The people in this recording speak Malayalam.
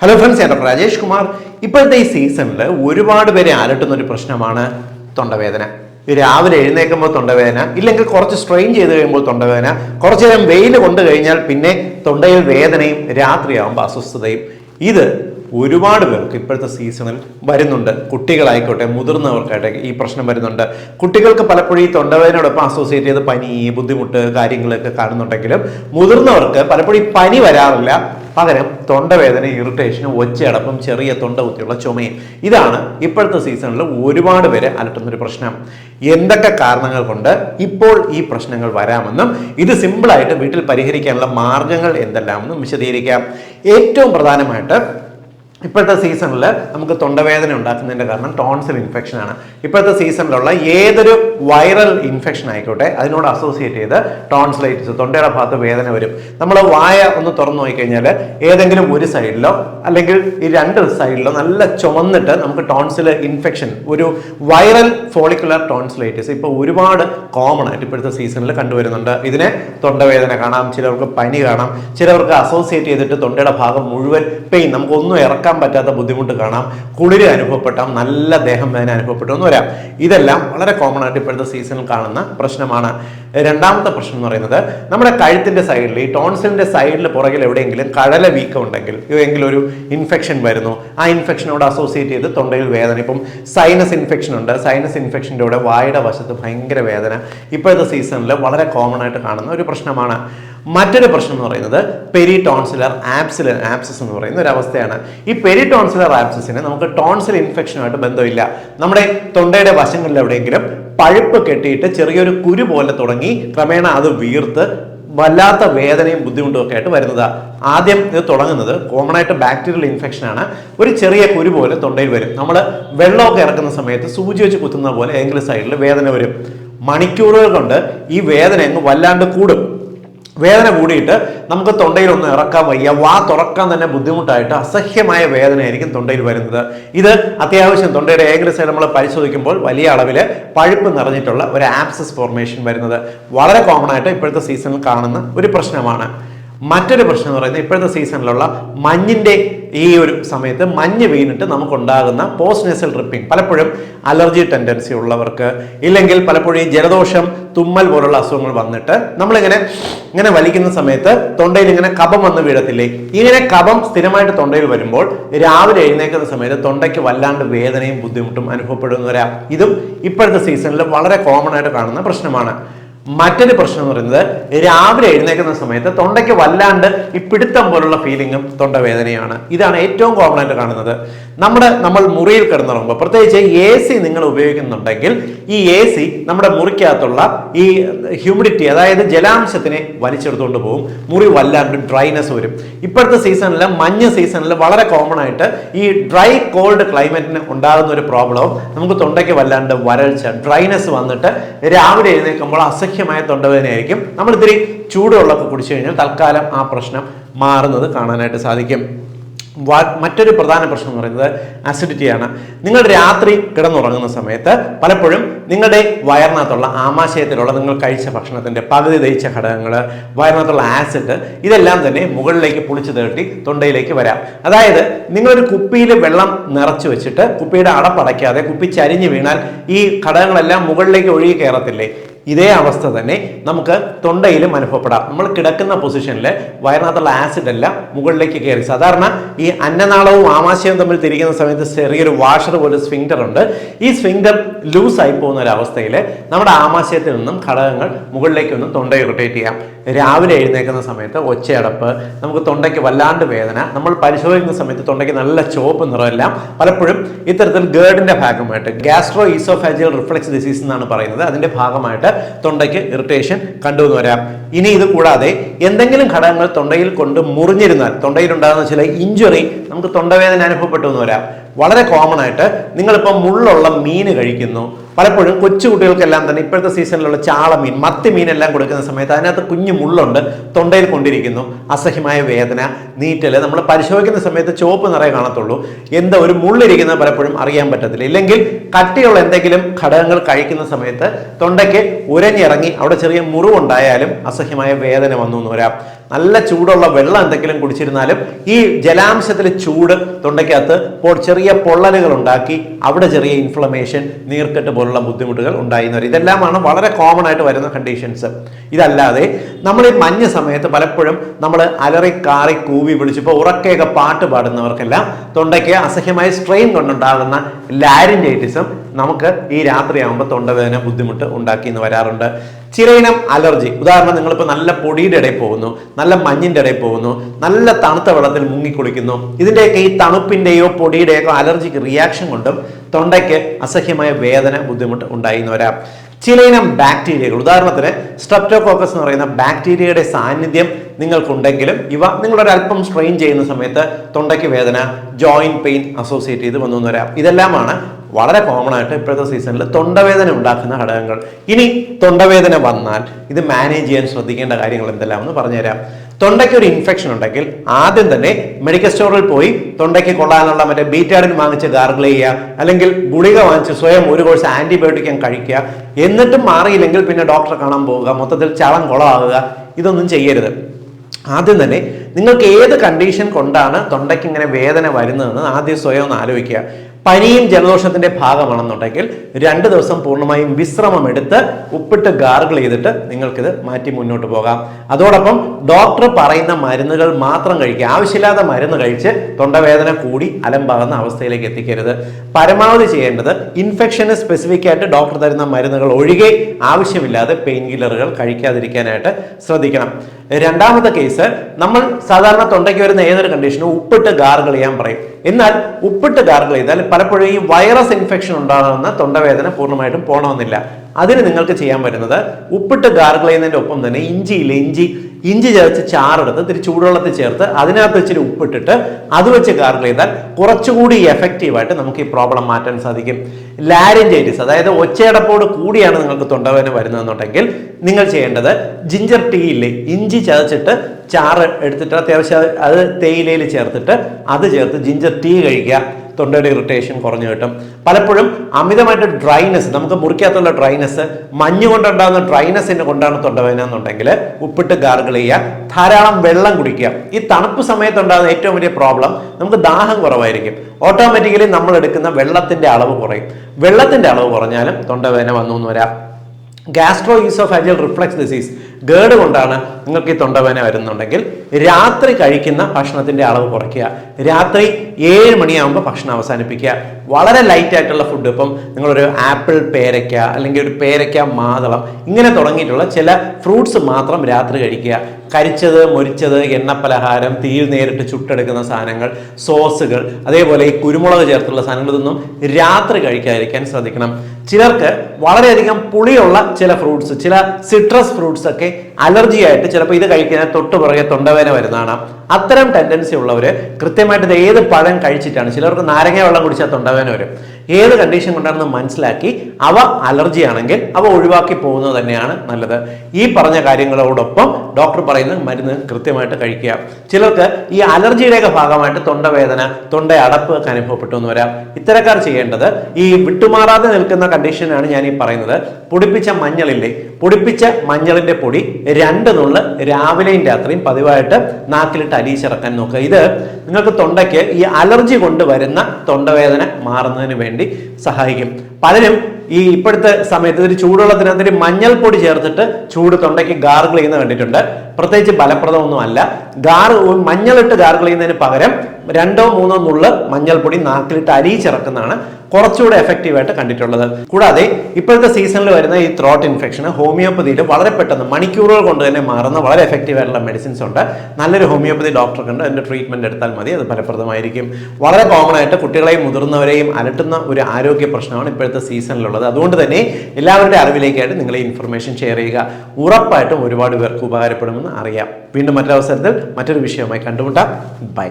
ഹലോ ഫ്രണ്ട്സ് ഞാൻ ഡോക്ടർ രാജേഷ് കുമാർ. ഇപ്പോഴത്തെ ഈ സീസണിൽ ഒരുപാട് പേരെ അലട്ടുന്ന ഒരു പ്രശ്നമാണ് തൊണ്ടവേദന. രാവിലെ എഴുന്നേൽക്കുമ്പോൾ തൊണ്ടവേദന ഇല്ലെങ്കിൽ കുറച്ച് സ്ട്രെയിൻ ചെയ്ത് കഴിയുമ്പോൾ തൊണ്ടവേദന കുറച്ചു നേരം വെയിൽ കൊണ്ടു കഴിഞ്ഞാൽ പിന്നെ തൊണ്ടയിൽ വേദനയും രാത്രിയാവുമ്പോൾ അസ്വസ്ഥതയും. ഇത് ഒരുപാട് പേർക്ക് ഇപ്പോഴത്തെ സീസണിൽ വരുന്നുണ്ട്. കുട്ടികളായിക്കോട്ടെ മുതിർന്നവർക്കായിട്ട് ഈ പ്രശ്നം വരുന്നുണ്ട്. കുട്ടികൾക്ക് പലപ്പോഴും ഈ തൊണ്ടവേദനയോടൊപ്പം അസോസിയേറ്റ് ചെയ്ത് പനി ബുദ്ധിമുട്ട് കാര്യങ്ങളൊക്കെ കാണുന്നുണ്ടെങ്കിലും മുതിർന്നവർക്ക് പലപ്പോഴും ഈ പനി വരാറില്ല. പകരം തൊണ്ടവേദന ഇറിറ്റേഷനും ഒച്ചയടപ്പും ചെറിയ തൊണ്ട കുത്തിയുള്ള ചുമയും. ഇതാണ് ഇപ്പോഴത്തെ സീസണിൽ ഒരുപാട് പേരെ അലട്ടുന്നൊരു പ്രശ്നം. എന്തൊക്കെ കാരണങ്ങൾ കൊണ്ട് ഇപ്പോൾ ഈ പ്രശ്നങ്ങൾ വരാമെന്നും ഇത് സിമ്പിളായിട്ട് വീട്ടിൽ പരിഹരിക്കാനുള്ള മാർഗങ്ങൾ എന്തെല്ലാമെന്നും വിശദീകരിക്കാം. ഏറ്റവും പ്രധാനമായിട്ട് ഇപ്പോഴത്തെ സീസണിൽ നമുക്ക് തൊണ്ടവേദന ഉണ്ടാക്കുന്നതിന്റെ കാരണം ടോൺസിൽ ഇൻഫെക്ഷൻ ആണ്. ഇപ്പോഴത്തെ സീസണിലുള്ള ഏതൊരു വൈറൽ ഇൻഫെക്ഷൻ ആയിക്കോട്ടെ അതിനോട് അസോസിയേറ്റ് ചെയ്ത് ടോൺസിലൈറ്റിസ് തൊണ്ടയുടെ ഭാഗത്ത് വേദന വരും. നമ്മൾ വായ ഒന്ന് തുറന്നു നോക്കിക്കഴിഞ്ഞാൽ ഏതെങ്കിലും ഒരു സൈഡിലോ അല്ലെങ്കിൽ ഈ രണ്ട് സൈഡിലോ നല്ല ചുമന്നിട്ട് നമുക്ക് ടോൺസിൽ ഇൻഫെക്ഷൻ ഒരു വൈറൽ ഫോളിക്കുലർ ടോൺസിലൈറ്റിസ് ഇപ്പോൾ ഒരുപാട് കോമൺ ആയിട്ട് ഇപ്പോഴത്തെ സീസണിൽ കണ്ടുവരുന്നുണ്ട്. ഇതിനെ തൊണ്ടവേദന കാണാം ചിലർക്ക് പനി കാണാം ചിലർക്ക് അസോസിയേറ്റ് ചെയ്തിട്ട് തൊണ്ടയുടെ ഭാഗം മുഴുവൻ പെയിൻ നമുക്കൊന്നും ഇറക്കാൻ പറ്റാത്ത ബുദ്ധിമുട്ട് കാണാം കുളിര് അനുഭവപ്പെട്ടാം നല്ല ദേഹം വേദന അനുഭവപ്പെട്ടു എന്ന് വരാം. ഇതെല്ലാം വളരെ കോമൺ ആയിട്ട് ഇപ്പോഴത്തെ സീസണിൽ കാണുന്ന പ്രശ്നമാണ്. രണ്ടാമത്തെ പ്രശ്നം എന്ന് പറയുന്നത് നമ്മുടെ കഴുത്തിന്റെ സൈഡിൽ ഈ ടോൺസിലിന്റെ സൈഡിൽ പുറകിൽ എവിടെയെങ്കിലും കഴല വീക്കം ഉണ്ടെങ്കിൽ എങ്കിലും ഒരു ഇൻഫെക്ഷൻ വരുന്നു. ആ ഇൻഫെക്ഷനോട് അസോസിയേറ്റ് ചെയ്ത് തൊണ്ടയിൽ വേദന. ഇപ്പം സൈനസ് ഇൻഫെക്ഷൻ ഉണ്ട്. സൈനസ് ഇൻഫെക്ഷന്റെ കൂടെ വായുടെ വശത്ത് ഭയങ്കര വേദന. ഇപ്പോഴത്തെ സീസണിൽ വളരെ കോമൺ ആയിട്ട് കാണുന്ന ഒരു പ്രശ്നമാണ്. മറ്റൊരു പ്രശ്നം എന്ന് പറയുന്നത് പെരി ടോൺസിലർ ആപ്സിൽ ആപ്സസ് എന്ന് പറയുന്ന ഒരു അവസ്ഥയാണ്. ഈ പെരി ടോൺസിലർ ആപ്സസിന് നമുക്ക് ടോൺസിൽ ഇൻഫെക്ഷനുമായിട്ട് ബന്ധമില്ല. നമ്മുടെ തൊണ്ടയുടെ വശങ്ങളിൽ എവിടെയെങ്കിലും പഴുപ്പ് കെട്ടിയിട്ട് ചെറിയൊരു കുരു പോലെ തുടങ്ങി ക്രമേണ അത് വീർത്ത് വല്ലാത്ത വേദനയും ബുദ്ധിമുട്ടും ഒക്കെ ആയിട്ട് വരുന്നത്. ആദ്യം ഇത് തുടങ്ങുന്നത് കോമൺ ആയിട്ട് ബാക്ടീരിയൽ ഇൻഫെക്ഷൻ ആണ്. ഒരു ചെറിയ കുരു പോലെ തൊണ്ടയിൽ വരും. നമ്മൾ വെള്ളമൊക്കെ ഇറക്കുന്ന സമയത്ത് സൂചി വെച്ച് കുത്തുന്ന പോലെ ഏതെങ്കിലും സൈഡിൽ വേദന വരും. മണിക്കൂറുകൾ കൊണ്ട് ഈ വേദന അങ്ങ് വല്ലാണ്ട് കൂടും. വേദന കൂടിയിട്ട് നമുക്ക് തൊണ്ടയിൽ ഒന്ന് ഇറക്കാൻ വയ്യ. വാ തുറക്കാൻ തന്നെ ബുദ്ധിമുട്ടായിട്ട് അസഹ്യമായ വേദനയായിരിക്കും തൊണ്ടയിൽ വരുന്നത്. ഇത് അത്യാവശ്യം തൊണ്ടയുടെ ഏകദേശ സൈഡ് നമ്മൾ പരിശോധിക്കുമ്പോൾ വലിയ അളവിൽ പഴുപ്പ് നിറഞ്ഞിട്ടുള്ള ഒരു ആപ്സസ് ഫോർമേഷൻ വരുന്നത്. വളരെ കോമൺ ആയിട്ട് ഇപ്പോഴത്തെ സീസണിൽ കാണുന്ന ഒരു പ്രശ്നമാണ്. മറ്റൊരു പ്രശ്നം എന്ന് പറയുന്നത് ഇപ്പോഴത്തെ സീസണിലുള്ള മഞ്ഞിന്റെ ഈ ഒരു സമയത്ത് മഞ്ഞ് വീണിട്ട് നമുക്കുണ്ടാകുന്ന പോസ്റ്റ് നെസൽ ഡ്രിപ്പിംഗ് പലപ്പോഴും അലർജി ടെൻഡൻസി ഉള്ളവർക്ക് ഇല്ലെങ്കിൽ പലപ്പോഴും ഈ ജലദോഷം തുമ്മൽ പോലുള്ള അസുഖങ്ങൾ വന്നിട്ട് നമ്മളിങ്ങനെ ഇങ്ങനെ വലിക്കുന്ന സമയത്ത് തൊണ്ടയിൽ ഇങ്ങനെ കഫം വന്ന് വീഴത്തില്ലേ? ഇങ്ങനെ കഫം സ്ഥിരമായിട്ട് തൊണ്ടയിൽ വരുമ്പോൾ രാവിലെ എഴുന്നേക്കുന്ന സമയത്ത് തൊണ്ടയ്ക്ക് വല്ലാണ്ട് വേദനയും ബുദ്ധിമുട്ടും അനുഭവപ്പെടുന്നവരാ. ഇതും ഇപ്പോഴത്തെ സീസണിൽ വളരെ കോമൺ ആയിട്ട് കാണുന്ന പ്രശ്നമാണ്. മറ്റൊരു പ്രശ്നം എന്ന് പറയുന്നത് രാവിലെ എഴുന്നേക്കുന്ന സമയത്ത് തൊണ്ടയ്ക്ക് വല്ലാണ്ട് ഈ പിടുത്തം പോലുള്ള ഫീലിങ്ങും തൊണ്ടവേദനയാണ് ഇതാണ് ഏറ്റവും കോമൺ ആയിട്ട് കാണുന്നത്. നമ്മുടെ നമ്മൾ മുറിയിൽ കിടന്നുറങ്ങുമ്പോൾ പ്രത്യേകിച്ച് എ സി നിങ്ങൾ ഉപയോഗിക്കുന്നുണ്ടെങ്കിൽ ഈ എ സി നമ്മുടെ മുറിക്കകത്തുള്ള ഈ ഹ്യൂമിഡിറ്റി അതായത് ജലാംശത്തിനെ വലിച്ചെടുത്തുകൊണ്ട് പോകും. മുറി വല്ലാണ്ട് ഡ്രൈനെസ് വരും. ഇപ്പോഴത്തെ സീസണിൽ മഞ്ഞ സീസണിൽ വളരെ കോമൺ ആയിട്ട് ഈ ഡ്രൈ കോൾഡ് ക്ലൈമറ്റിന് ഉണ്ടാകുന്ന ഒരു പ്രോബ്ലവും നമുക്ക് തൊണ്ടയ്ക്ക് വല്ലാണ്ട് വരൾച്ച ഡ്രൈനെസ് വന്നിട്ട് രാവിലെ എഴുന്നേൽക്കുമ്പോൾ അസഹ്യമായ തൊണ്ടവേദനയായിരിക്കും. നമ്മൾ ഇത്തിരി ചൂടുവെള്ളമൊക്കെ കുടിച്ചു കഴിഞ്ഞാൽ തൽക്കാലം ആ പ്രശ്നം മാറുന്നത് കാണാനായിട്ട് സാധിക്കും. മറ്റൊരു പ്രധാന പ്രശ്നം എന്ന് പറയുന്നത് അസിഡിറ്റിയാണ് നിങ്ങൾ രാത്രി കിടന്നുറങ്ങുന്ന സമയത്ത് പലപ്പോഴും നിങ്ങളുടെ വയറിനകത്തുള്ള ആമാശയത്തിലുള്ള നിങ്ങൾ കഴിച്ച ഭക്ഷണത്തിന്റെ പകുതി ദഹിച്ച ഘടകങ്ങൾ വയറിനകത്തുള്ള ആസിഡ് ഇതെല്ലാം തന്നെ മുകളിലേക്ക് പൊളിച്ചു തേട്ടി തൊണ്ടയിലേക്ക് വരാം. അതായത് നിങ്ങളൊരു കുപ്പിയിൽ വെള്ളം നിറച്ചു വെച്ചിട്ട് കുപ്പിയുടെ അടപ്പടയ്ക്കാതെ കുപ്പി ചരിഞ്ഞ് വീണാൽ ഈ ഘടകങ്ങളെല്ലാം മുകളിലേക്ക് ഒഴുകി കയറത്തില്ലേ? ഇതേ അവസ്ഥ തന്നെ നമുക്ക് തൊണ്ടയിലും അനുഭവപ്പെടാം. നമ്മൾ കിടക്കുന്ന പൊസിഷനിൽ വയറിനകത്തുള്ള ആസിഡ് എല്ലാം മുകളിലേക്ക് കയറി. സാധാരണ ഈ അന്നനാളവും ആമാശയവും തമ്മിൽ തിരിക്കുന്ന സമയത്ത് ചെറിയൊരു വാഷർ പോലെ സ്വിങ്ടർ ഉണ്ട്. ഈ സ്വിംഗർ ലൂസ് ആയി പോകുന്ന ഒരു അവസ്ഥയിൽ നമ്മുടെ ആമാശയത്തിൽ നിന്നും ഘടകങ്ങൾ മുകളിലേക്ക് ഒന്ന് തൊണ്ട ഇറിറ്റേറ്റ് ചെയ്യാം. രാവിലെ എഴുന്നേക്കുന്ന സമയത്ത് ഒച്ചയടപ്പ് നമുക്ക് തൊണ്ടയ്ക്ക് വല്ലാണ്ട് വേദന നമ്മൾ പരിശോധിക്കുന്ന സമയത്ത് തൊണ്ടയ്ക്ക് നല്ല ചുവപ്പ് നിറമെല്ലാം പലപ്പോഴും ഇത്തരത്തിൽ ഗേർഡിന്റെ ഭാഗമായിട്ട് ഗ്യാസ്ട്രോ ഈസോഫാജിയൽ റിഫ്ലക്സ് ഡിസീസ് എന്നാണ് പറയുന്നത്. അതിന്റെ ഭാഗമായിട്ട് തൊണ്ടയ്ക്ക് ഇറിറ്റേഷൻ കണ്ടുവന്ന് വരാം. ഇനി ഇത് കൂടാതെ എന്തെങ്കിലും ഘടകങ്ങൾ തൊണ്ടയിൽ കൊണ്ട് മുറിഞ്ഞിരുന്നാൽ തൊണ്ടയിൽ ഉണ്ടാകുന്ന ചില ഇഞ്ചുറി നമുക്ക് തൊണ്ടവേദന അനുഭവപ്പെട്ടു എന്ന് വരാം. വളരെ കോമൺ ആയിട്ട് നിങ്ങളിപ്പോൾ മുള്ളുള്ള മീൻ കഴിക്കുന്നു. പലപ്പോഴും കൊച്ചു കുട്ടികൾക്കെല്ലാം തന്നെ ഇപ്പോഴത്തെ സീസണിലുള്ള ചാളമീൻ മത്തി മീനെല്ലാം കൊടുക്കുന്ന സമയത്ത് അതിനകത്ത് കുഞ്ഞു മുള്ളുണ്ട് തൊണ്ടയിൽ കൊണ്ടിരിക്കുന്നു അസഹ്യമായ വേദന നീറ്റൽ. നമ്മൾ പരിശോധിക്കുന്ന സമയത്ത് ചുവപ്പ് നിറയെ കാണത്തുള്ളൂ. എന്താ ഒരു മുള്ളിരിക്കുന്നത് പലപ്പോഴും അറിയാൻ പറ്റത്തില്ല. ഇല്ലെങ്കിൽ കട്ടിയുള്ള എന്തെങ്കിലും ഘടകങ്ങൾ കഴിക്കുന്ന സമയത്ത് തൊണ്ടയ്ക്ക് ഉരഞ്ഞിറങ്ങി അവിടെ ചെറിയ മുറിവുണ്ടായാലും അസഹ്യമായ വേദന വന്നു എന്ന് വരാം. നല്ല ചൂടുള്ള വെള്ളം എന്തെങ്കിലും കുടിച്ചിരുന്നാലും ഈ ജലാംശത്തിലെ ചൂട് തൊണ്ടയ്ക്കകത്ത് ഇപ്പോൾ ചെറിയ പൊള്ളലുകൾ ഉണ്ടാക്കി അവിടെ ചെറിയ ഇൻഫ്ലമേഷൻ നീർക്കെട്ട് പോലുള്ള ബുദ്ധിമുട്ടുകൾ ഉണ്ടായിരുന്നു വരും ഇതെല്ലാമാണ് വളരെ കോമൺ ആയിട്ട് വരുന്ന കണ്ടീഷൻസ് ഇതല്ലാതെ നമ്മൾ ഈ മഞ്ഞ സമയത്ത് പലപ്പോഴും നമ്മൾ അലറി കാറി കൂവി വിളിച്ചപ്പോൾ ഉറക്കെയൊക്കെ പാട്ട് പാടുന്നവർക്കെല്ലാം തൊണ്ടയ്ക്ക് അസഹ്യമായ സ്ട്രെയിൻ കൊണ്ടുണ്ടാകുന്ന ലാരിൻഡൈറ്റിസും നമുക്ക് ഈ രാത്രിയാകുമ്പോൾ തൊണ്ടവേദന ബുദ്ധിമുട്ട് ഉണ്ടാക്കി എന്ന് വരാറുണ്ട്. ചിലയിനം അലർജി. ഉദാഹരണം നിങ്ങളിപ്പോൾ നല്ല പൊടിയുടെ ഇടയിൽ പോകുന്നു നല്ല മഞ്ഞിന്റെ ഇടയിൽ പോകുന്നു നല്ല തണുത്ത വെള്ളത്തിൽ മുങ്ങി കുളിക്കുന്നു. ഇതിന്റെയൊക്കെ ഈ തണുപ്പിന്റെയോ പൊടിയുടെയൊക്കെ അലർജിക്ക് റിയാക്ഷൻ കൊണ്ടും തൊണ്ടയ്ക്ക് അസഹ്യമായ വേദന ബുദ്ധിമുട്ട് ഉണ്ടായി എന്ന് വരാം. ചിലയിനം ബാക്ടീരിയകൾ ഉദാഹരണത്തിന് സ്ട്രെപ്റ്റോകോക്കസ് എന്ന് പറയുന്ന ബാക്ടീരിയയുടെ സാന്നിധ്യം നിങ്ങൾക്കുണ്ടെങ്കിലും ഇവ നിങ്ങളൊരു അല്പം സ്ട്രെയിൻ ചെയ്യുന്ന സമയത്ത് തൊണ്ടയ്ക്ക് വേദന ജോയിന്റ് പെയിൻ അസോസിയേറ്റ് ചെയ്ത് വന്നു വരാം. ഇതെല്ലാമാണ് വളരെ കോമൺ ആയിട്ട് ഇപ്പോഴത്തെ സീസണിൽ തൊണ്ടവേദന ഉണ്ടാക്കുന്ന ഘടകങ്ങൾ. ഇനി തൊണ്ടവേദന വന്നാൽ ഇത് മാനേജ് ചെയ്യാൻ ശ്രദ്ധിക്കേണ്ട കാര്യങ്ങൾ എന്തെല്ലാം എന്ന് പറഞ്ഞുതരാം. തൊണ്ടയ്ക്ക് ഒരു ഇൻഫെക്ഷൻ ഉണ്ടെങ്കിൽ ആദ്യം തന്നെ മെഡിക്കൽ സ്റ്റോറിൽ പോയി തൊണ്ടയ്ക്ക് കൊള്ളാനുള്ള മറ്റേ ബീറ്റാഡിൻ വാങ്ങിച്ച് ഗാർഗിൾ ചെയ്യുക അല്ലെങ്കിൽ ഗുളിക വാങ്ങിച്ച് സ്വയം ഒരു കോഴ്സ് ആന്റിബയോട്ടിക് കഴിക്കുക. എന്നിട്ടും മാറിയില്ലെങ്കിൽ പിന്നെ ഡോക്ടറെ കാണാൻ പോവുക മൊത്തത്തിൽ ചളം കുളമാകുക ഇതൊന്നും ചെയ്യരുത്. ആദ്യം തന്നെ നിങ്ങൾക്ക് ഏത് കണ്ടീഷൻ കൊണ്ടാണ് തൊണ്ടയ്ക്ക് ഇങ്ങനെ വേദന വരുന്നതെന്ന് ആദ്യം സ്വയം ഒന്ന് ആലോചിക്കുക. പനിയും ജലദോഷത്തിന്റെ ഭാഗമാണെന്നുണ്ടെങ്കിൽ രണ്ട് ദിവസം പൂർണമായും വിശ്രമം എടുത്ത് ഉപ്പിട്ട് ഗാർഗിൾ ചെയ്തിട്ട് നിങ്ങൾക്കിത് മാറ്റി മുന്നോട്ട് പോകാം. അതോടൊപ്പം ഡോക്ടർ പറയുന്ന മരുന്നുകൾ മാത്രം കഴിക്കുക. ആവശ്യമില്ലാത്ത മരുന്ന് കഴിച്ച് തൊണ്ടവേദന കൂടി അലമ്പാകുന്ന അവസ്ഥയിലേക്ക് എത്തിക്കരുത്. പരമാവധി ചെയ്യേണ്ടത് ഇൻഫെക്ഷന് സ്പെസിഫിക് ആയിട്ട് ഡോക്ടർ തരുന്ന മരുന്നുകൾ ഒഴികെ ആവശ്യമില്ലാതെ പെയിൻ കില്ലറുകൾ കഴിക്കാതിരിക്കാനായിട്ട് ശ്രദ്ധിക്കണം. രണ്ടാമത്തെ കേസ് നമ്മൾ സാധാരണ തൊണ്ടയ്ക്ക് വരുന്ന ഏതൊരു കണ്ടീഷനും ഉപ്പിട്ട് ഗാർഗിൾ ചെയ്യാൻ പറയും. എന്നാൽ ഉപ്പിട്ട് ഗാർഗിൾ ചെയ്താൽ പലപ്പോഴും ഈ വൈറസ് ഇൻഫെക്ഷൻ ഉണ്ടാകുന്ന തൊണ്ടവേദന പൂർണമായിട്ടും പോകണമെന്നില്ല. അതിന് നിങ്ങൾക്ക് ചെയ്യാൻ പറ്റുന്നത് ഉപ്പിട്ട് ഗാർഗിൾ ഒപ്പം തന്നെ ഇഞ്ചിയില്ല ഇഞ്ചി ഇഞ്ചി ചേർത്ത് ചാറെടുത്ത് ഇത്തിരി ചൂടുവെള്ളത്തിൽ ചേർത്ത് അതിനകത്ത് ഇച്ചിരി ഉപ്പിട്ടിട്ട് അത് വെച്ച് ഗാർഗിൾ ചെയ്താൽ കുറച്ചുകൂടി എഫക്റ്റീവായിട്ട് നമുക്ക് ഈ പ്രോബ്ലം മാറ്റാൻ സാധിക്കും. ലാരിഞ്ചൈറ്റിസ് അതായത് ഒച്ചയടപ്പോട് കൂടിയാണ് നിങ്ങൾക്ക് തൊണ്ടവേദന വരുന്നതെന്നുണ്ടെങ്കിൽ നിങ്ങൾ ചെയ്യേണ്ടത് ജിഞ്ചർ ടീയിൽ ഇഞ്ചി ചതച്ചിട്ട് ചാറ് എടുത്തിട്ട് അത്യാവശ്യം അത് തേയിലയിൽ ചേർത്തിട്ട് അത് ചേർത്ത് ജിഞ്ചർ ടീ കഴിക്കുക. തൊണ്ടയുടെ ഇറിറ്റേഷൻ കുറഞ്ഞു കിട്ടും. പലപ്പോഴും അമിതമായിട്ട് ഡ്രൈനെസ് നമുക്ക് മുറിക്കകത്തുള്ള ഡ്രൈനെസ് മഞ്ഞ് കൊണ്ടുണ്ടാകുന്ന ഡ്രൈനെസ്സിനെ കൊണ്ടാണ് തൊണ്ടവേദന എന്നുണ്ടെങ്കിൽ ഉപ്പിട്ട് ഗാർഗിൾ ചെയ്യുക ധാരാളം വെള്ളം കുടിക്കുക. ഈ തണുപ്പ് സമയത്തുണ്ടാകുന്ന ഏറ്റവും വലിയ പ്രോബ്ലം നമുക്ക് ദാഹം കുറവായിരിക്കും. ഓട്ടോമാറ്റിക്കലി നമ്മൾ എടുക്കുന്ന വെള്ളത്തിന്റെ അളവ് കുറയും. വെള്ളത്തിന്റെ അളവ് കുറഞ്ഞാലും തൊണ്ടവേദന വന്നു എന്ന് വരാം. ഗാസ്ട്രോ ഈസോഫാജിയൽ റിഫ്ലക്സ് ഡിസീസ് ഗേഡ് കൊണ്ടാണ് നിങ്ങൾക്ക് ഈ തൊണ്ടവേദന വരുന്നുണ്ടെങ്കിൽ രാത്രി കഴിക്കുന്ന ഭക്ഷണത്തിന്റെ അളവ് കുറയ്ക്കുക. രാത്രി ഏഴ് മണിയാകുമ്പോൾ ഭക്ഷണം അവസാനിപ്പിക്കുക. വളരെ ലൈറ്റ് ആയിട്ടുള്ള ഫുഡ് ഇപ്പം നിങ്ങളൊരു ആപ്പിൾ പേരയ്ക്ക അല്ലെങ്കിൽ ഒരു പേരയ്ക്ക മാതളം ഇങ്ങനെ തുടങ്ങിയിട്ടുള്ള ചില ഫ്രൂട്ട്സ് മാത്രം രാത്രി കഴിക്കുക. കരിച്ചത് മൊരിച്ചത് എണ്ണപ്പലഹാരം തീയിൽ നേരിട്ട് ചുട്ടെടുക്കുന്ന സാധനങ്ങൾ സോസുകൾ അതേപോലെ ഈ കുരുമുളക് ചേർത്തുള്ള സാധനങ്ങൾ ഇതൊന്നും രാത്രി കഴിക്കാതിരിക്കാൻ ശ്രദ്ധിക്കണം. ചിലർക്ക് വളരെയധികം പുളിയുള്ള ചില ഫ്രൂട്ട്സ് ചില സിട്രസ് ഫ്രൂട്ട്സ് ഒക്കെ അലർജി ആയിട്ട് ചിലപ്പോൾ ഇത് കഴിക്കുന്ന തൊട്ട് പുറകെ തൊണ്ടവേദന വരുന്നതാണ്. അത്തരം ടെൻഡൻസി ഉള്ളവർ കൃത്യമായിട്ട് ഇത് ഏത് പഴം കഴിച്ചിട്ടാണ്? ചിലർക്ക് നാരങ്ങ വെള്ളം കുടിച്ചാൽ തൊണ്ടവേദന വരും. ഏത് കണ്ടീഷൻ കൊണ്ടാണെന്ന് മനസ്സിലാക്കി അവ അലർജി ആണെങ്കിൽ അവ ഒഴിവാക്കി പോകുന്നത് തന്നെയാണ് നല്ലത്. ഈ പറഞ്ഞ കാര്യങ്ങളോടൊപ്പം ഡോക്ടർ പറയുന്ന മരുന്ന് കൃത്യമായിട്ട് കഴിക്കുക. ചിലർക്ക് ഈ അലർജിയുടെയൊക്കെ ഭാഗമായിട്ട് തൊണ്ടവേദന തൊണ്ട അടപ്പ് ഒക്കെ അനുഭവപ്പെട്ടു എന്ന് വരാം. ഇത്തരക്കാർ ചെയ്യേണ്ടത് ഈ വിട്ടുമാറാതെ നിൽക്കുന്ന കണ്ടീഷനാണ് ഞാൻ ഈ പറയുന്നത്. പൊടിപ്പിച്ച മഞ്ഞളില്ലേ? പൊടിപ്പിച്ച മഞ്ഞളിന്റെ പൊടി രണ്ട് നുള്ള് രാവിലെയും രാത്രിയും പതിവായിട്ട് നാക്കിലിട്ട് അലിയിച്ചിറക്കാൻ നോക്കുക. ഇത് നിങ്ങൾക്ക് തൊണ്ടയ്ക്ക് ഈ അലർജി കൊണ്ട് വരുന്ന തൊണ്ടവേദന മാറുന്നതിന് വേണ്ടി സഹായിക്കും. പലരും ഈ ഇപ്പോഴത്തെ സമയത്ത് ഒരു ചൂടുവെള്ളത്തിനകത്ത് മഞ്ഞൾപ്പൊടി ചേർത്തിട്ട് ചൂട് തൊണ്ടയ്ക്ക് ഗാർഗിൾ ചെയ്യുന്ന കണ്ടിട്ടുണ്ട്. പ്രത്യേകിച്ച് ഫലപ്രദമൊന്നും അല്ല. ഗാർ മഞ്ഞളിട്ട് ഗാർഗിൾ ചെയ്യുന്നതിന് പകരം രണ്ടോ മൂന്നോ നുള്ള് മഞ്ഞൾപ്പൊടി നാക്കിലിട്ട് അരിയിച്ചിറക്കുന്നതാണ് കുറച്ചുകൂടെ എഫക്റ്റീവ് ആയിട്ട് കണ്ടിട്ടുള്ളത്. കൂടാതെ ഇപ്പോഴത്തെ സീസണിൽ വരുന്ന ഈ ത്രോട്ട് ഇൻഫെക്ഷൻ ഹോമിയോപ്പതിയിൽ വളരെ പെട്ടെന്ന് മണിക്കൂറുകൾ കൊണ്ട് തന്നെ മാറുന്ന വളരെ എഫക്റ്റീവ് ആയിട്ടുള്ള മെഡിസിൻസ് ഉണ്ട്. നല്ലൊരു ഹോമിയോപ്പതി ഡോക്ടർ കണ്ട് അതിന്റെ ട്രീറ്റ്മെന്റ് എടുത്താൽ മതി. അത് ഫലപ്രദമായിരിക്കും. വളരെ കോമൺ ആയിട്ട് കുട്ടികളെയും മുതിർന്നവരെയും അലട്ടുന്ന ഒരു ആരോഗ്യ പ്രശ്നമാണ് ഇപ്പോഴത്തെ സീസണിലുള്ളത് അതുകൊണ്ട് തന്നെ എല്ലാവരുടെ അറിവിലേക്കായിട്ട് നിങ്ങൾ ഈ ഇൻഫർമേഷൻ ഷെയർ ചെയ്യുക. ഉറപ്പായിട്ടും ഒരുപാട് പേർക്ക് ഉപകാരപ്പെടുമെന്ന് അറിയാം. വീണ്ടും മറ്റൊരവസരത്തിൽ മറ്റൊരു വിഷയവുമായി കണ്ടുമുട്ടാം. ബൈ